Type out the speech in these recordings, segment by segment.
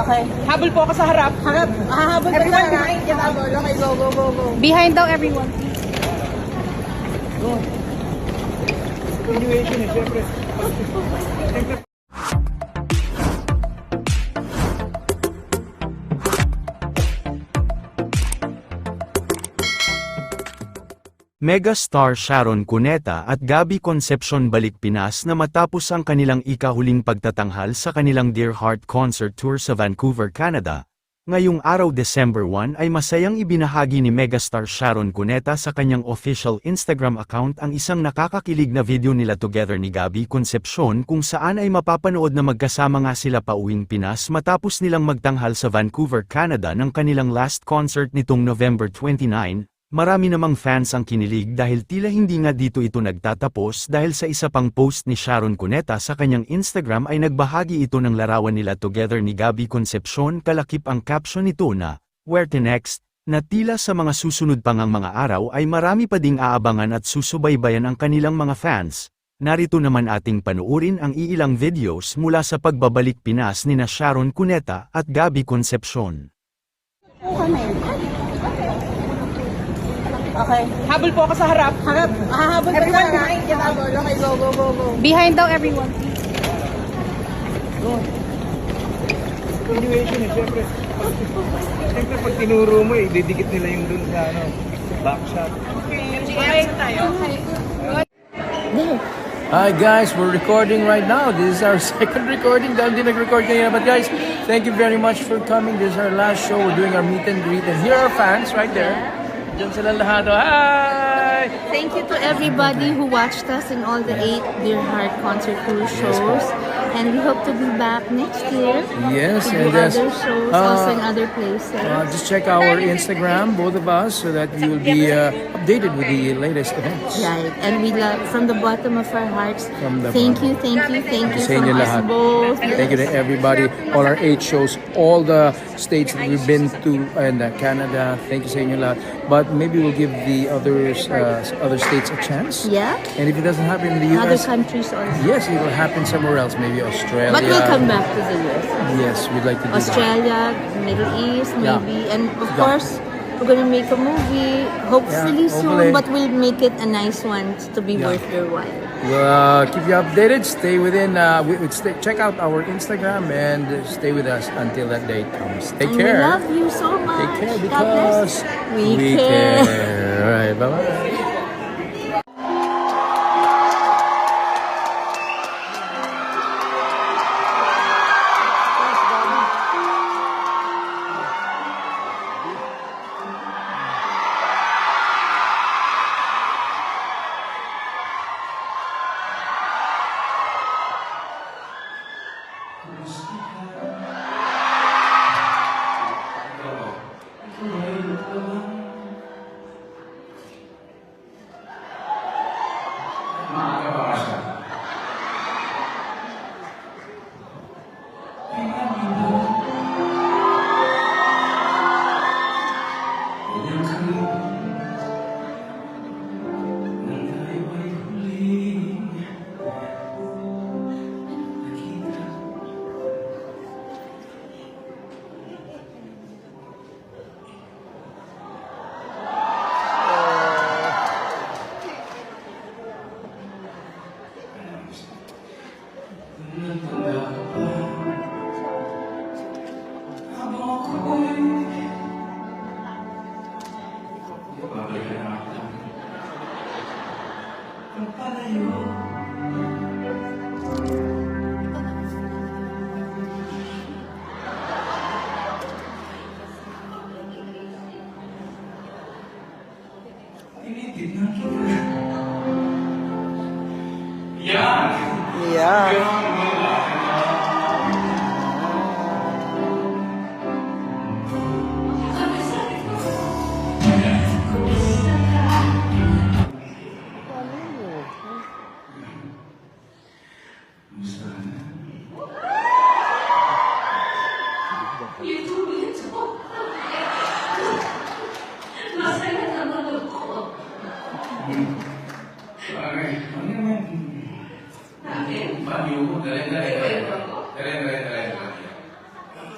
Okay. Habol po ako sa harap. Harap. Hahabol ka Everyone behind you. Habol. Okay, go, go, go, go. Behind daw everyone. Continuation eh, syempre. Megastar Sharon Cuneta at Gabby Concepcion balik Pinas na matapos ang kanilang ikahuling pagtatanghal sa kanilang Dear Heart Concert Tour sa Vancouver, Canada. Ngayong araw December 1 ay masayang ibinahagi ni Megastar Sharon Cuneta sa kanyang official Instagram account ang isang nakakakilig na video nila together ni Gabby Concepcion kung saan ay mapapanood na magkasama nga sila pauwing Pinas matapos nilang magtanghal sa Vancouver, Canada ng kanilang last concert nitong November 29, Marami namang fans ang kinilig dahil tila hindi nga dito ito nagtatapos dahil sa isa pang post ni Sharon Cuneta sa kanyang Instagram ay nagbahagi ito ng larawan nila together ni Gabby Concepcion kalakip ang caption nito na, Where to next? na tila sa mga susunod pang ang mga araw ay marami pa ding aabangan at susubaybayan ang kanilang mga fans. Narito naman ating panuurin ang iilang videos mula sa pagbabalik Pinas ni na Sharon Cuneta at Gabby Concepcion. Okay. Habol po ako sa harap. Harap. Hahabol ka Everyone talaga. behind you. Habol. Okay, go, go, go, go. Behind daw everyone. Continuation eh, syempre. Syempre pag tinuro mo eh, didikit nila yung dun sa ano, back shot. Okay, tayo. Hi guys, we're recording right now. This is our second recording. Dahil di nag-record kanina. But guys, thank you very much for coming. This is our last show. We're doing our meet and greet. And here are our fans right there. Diyan sila lahat. Oh, Hi! Thank you to everybody who watched us in all the eight Dear Heart concert tour shows. And we hope to be back next year. Yes, and yes, other shows, uh, also in other places. Uh, just check our Instagram, both of us, so that you will be uh, updated with the latest events. Right. And we love, from the bottom of our hearts, From the thank bottom. you, thank you, thank you from us both. Thank you to everybody, all our eight shows, all the states that we've been to, and uh, Canada. Thank you sa inyo lahat. But maybe we'll give the others, uh, other states a chance. Yeah. And if it doesn't happen in the U.S., Other countries also. yes, it will happen somewhere else, maybe Australia. But we'll come back to the US. Yes, we'd like to do that. Australia, Middle East, Yeah. maybe. And of Yeah. course, we're gonna make a movie, hopefully Yeah, soon, but we'll make it a nice one to be Yeah. worth your while. We'll uh, keep you updated. Stay within. Uh, we, we stay, check out our Instagram and stay with us until that day comes. Take and care. we love you so much. Take care God because bless. we, care. All right. Bye bye. Yeah.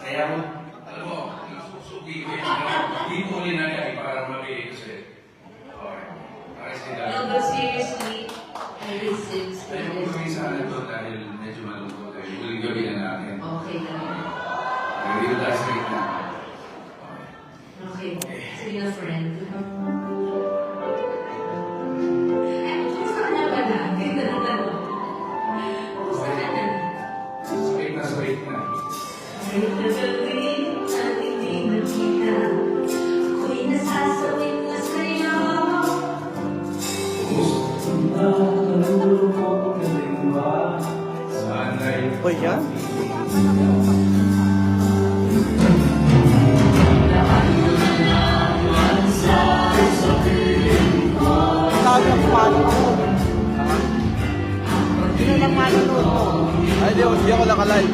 Kaya Sharon. Alam mo, susugi ko yan. Dito ulit na yan para mabili kasi. Okay. Para sila. No, but seriously, I listen to Ayaw ko this. gawin sa ano to dahil medyo malungkot. Eh. Huling gabi na natin. Okay lang. Hindi ko tayo sa O yan? Tawag ng manonood. Sino lang mo? Ay, di, di ako naka-live.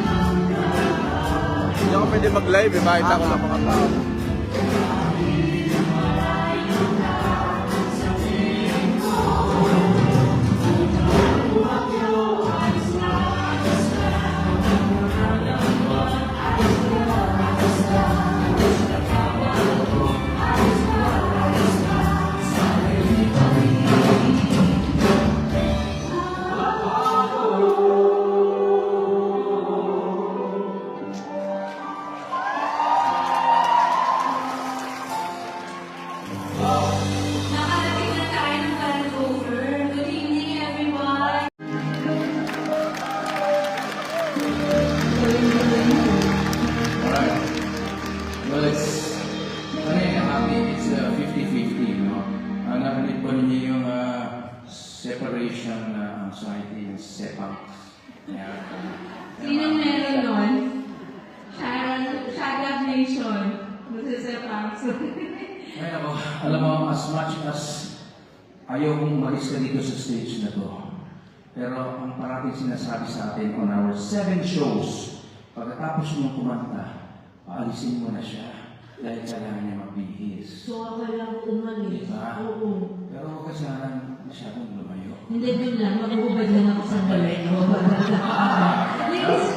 Hindi ako pwede mag-live eh. Bakit ako lang mga tao? Ay, ako, alam mo, as much as ayaw kong umalis ka dito sa stage na to, pero ang parating sinasabi sa atin on our seven shows, pagkatapos mong kumanta, paalisin mo na siya dahil kailangan niya magbihis. So, ako lang umalis. Diba? Oo. Pero huwag ka sana masyadong lumayo. Hindi din lang, magubad lang ako sa galit. Ladies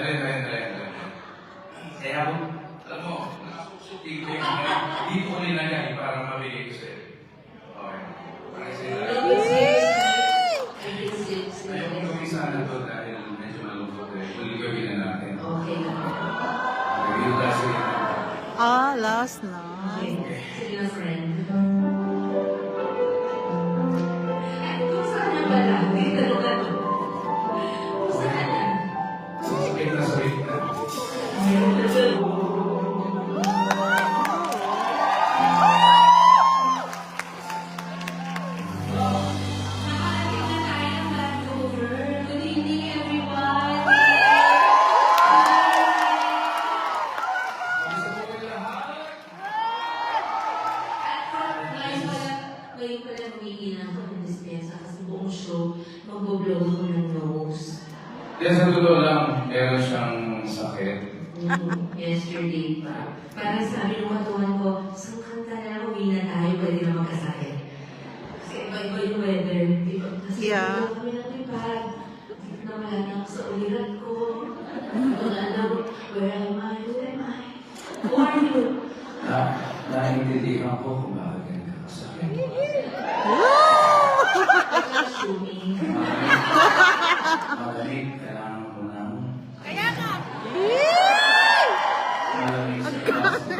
dali, dali, dali. Kaya ako, alam mo, nasusuti ko yung dito ko nilagay para mabigay ko sa'yo. Okay. Para sa'yo. Ayaw ko gawin sana to dahil medyo malungkot eh. Huli gawin na natin. Okay lang. Review kasi Ah, last na. Ngayon pala humihingi na ako ng dispensa kasi buong show, magbo-blow ako ng nose. Yan sa totoo lang, meron siyang sakit. Mm, yesterday pa. Parang sabi ng katuwan ko, sa kanta na uwi na tayo, pwede na magkasakit. Kasi iba-iba yung weather. Kasi Yeah. kami naglipad. Nawala na ako sa ulirat ko. Wala na, where am I? Who am I? Who are you? Na, naiintindihan ko kung bakit ka nagkakasakit. Assuming. Malamig, kailangan ko ng... Kaya nga! Malamig sa taas na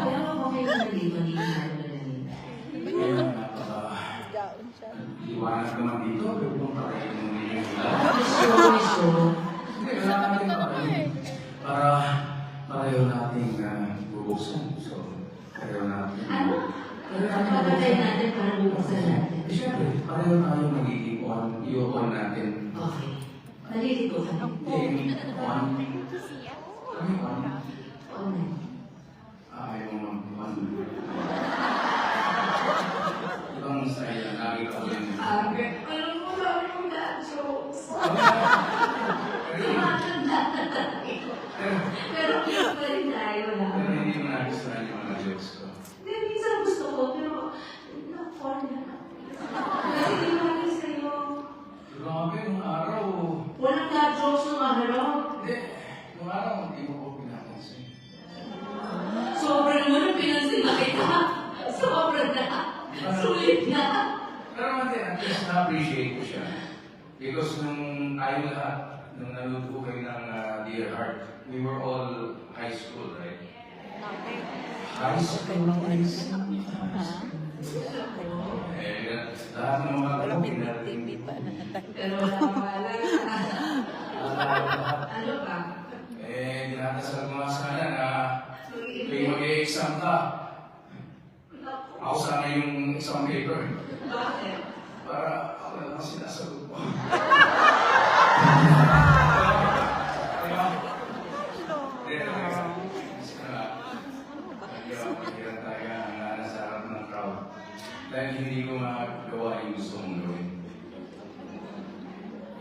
Oo, i-on natin. Okay. Nalilito ka. Eh, on. Na. Pero mati, at least na-appreciate ko siya. Because nung tayo lahat, nung ko kayo ng uh, Dear Heart, we were all high school, right? High school, high school. Eh, lahat ng mga ko, pinarating Pero wala. Ano ba? Eh, dinadasal ko nga sana na mag-exam ka, ako sana yung exam paper. Bakit? Para ako na lang sinasagot mo. Dahil hindi ko magawa yung gusto kong gawin.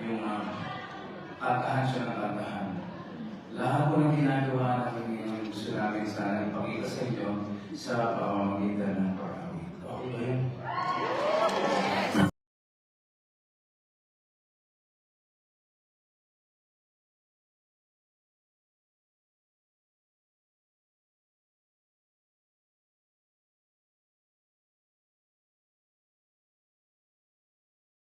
Yung uh, tatahan siya ng tatahan.